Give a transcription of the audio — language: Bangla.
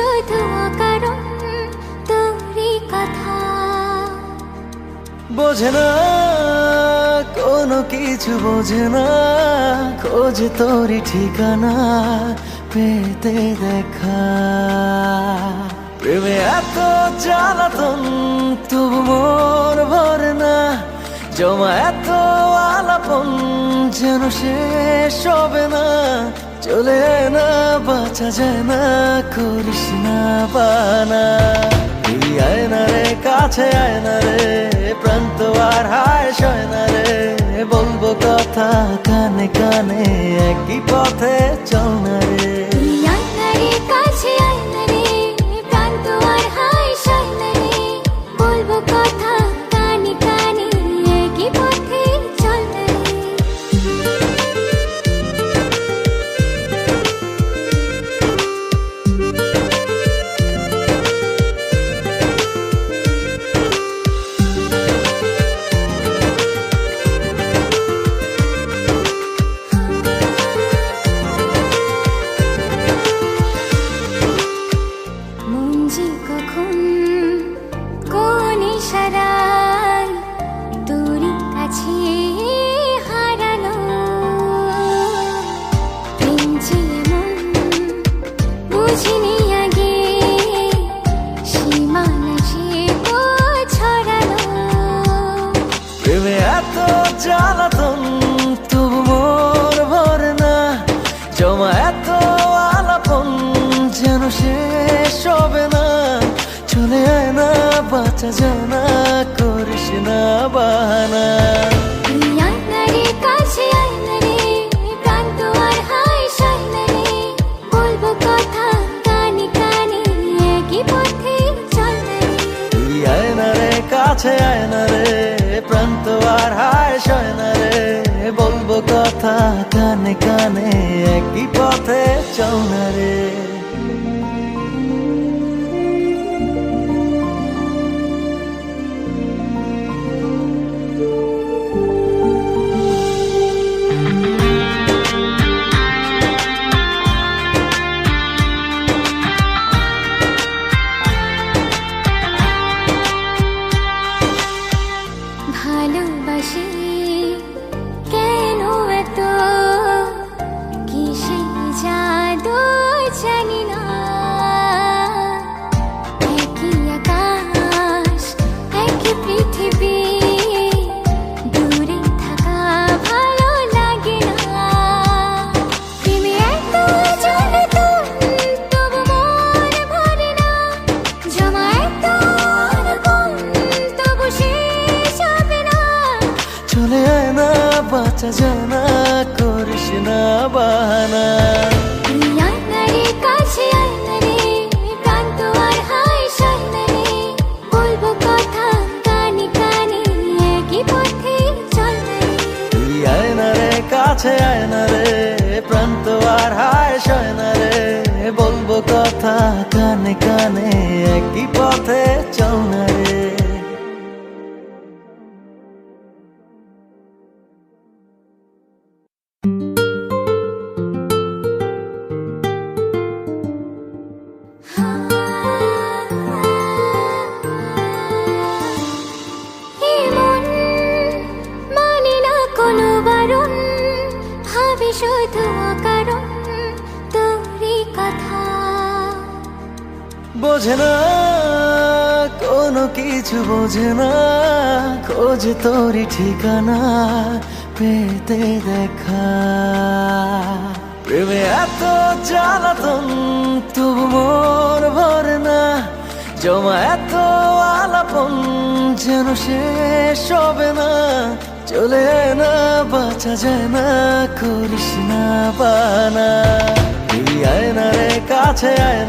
শুধু অকারণ তোরই কথা। বোঝে না, কোনো কিছু বোঝে না, খোঁজে তোরই ঠিকানা, পেতে দেখা। প্রেমে এত জ্বালাতন, তবু মন ভরে না, জমা এত আলাপন, যেন শেষ হবে না। চলে না, বাঁচা যায় না, করিস না বানা। এই আয় না রে, কাছে আয় না রে প্রান্ত আর হায় সয় না রে। বলব কথা কানে কানে, একই পথে চল না রে। আয়নারে কাছে কখন কোন ইশারায় তোর কাছে হারালো? প্রেম বুঝিনি আগে সীমানা সে ছড়ালো। প্রেমে এত জ্বালাতন, তবু মন ভরে না। জমা এত আলাপন, যেন শেষ বাঁচা যায় না করিস না বাহানা। প্রান্ত আর কাছে আয় না রে প্রান্ত হায় সয় না রে বলব কথা কানে কানে একই পথে চল না রে একই পথে চল না রে তুই আয় না কাছে আয় না রে প্রান্ত আর হায় সয় না রে বলব কথা কানে কানে একই পথে কোনো বারণ ভাবে শুধু অকারণ, তোরই কথা। বোঝে না, কোনো কিছু বোঝে না, খোঁজে তোরই ঠিকানা, পেতে দেখা। প্রেমে এত জ্বালাতন, তবু মন ভরে না, জমা এত আলাপন যেন শেষ হবে না? চলে না, বাঁচা যায় না, করিস না বানা। এই আয়নারে, কাছে আয়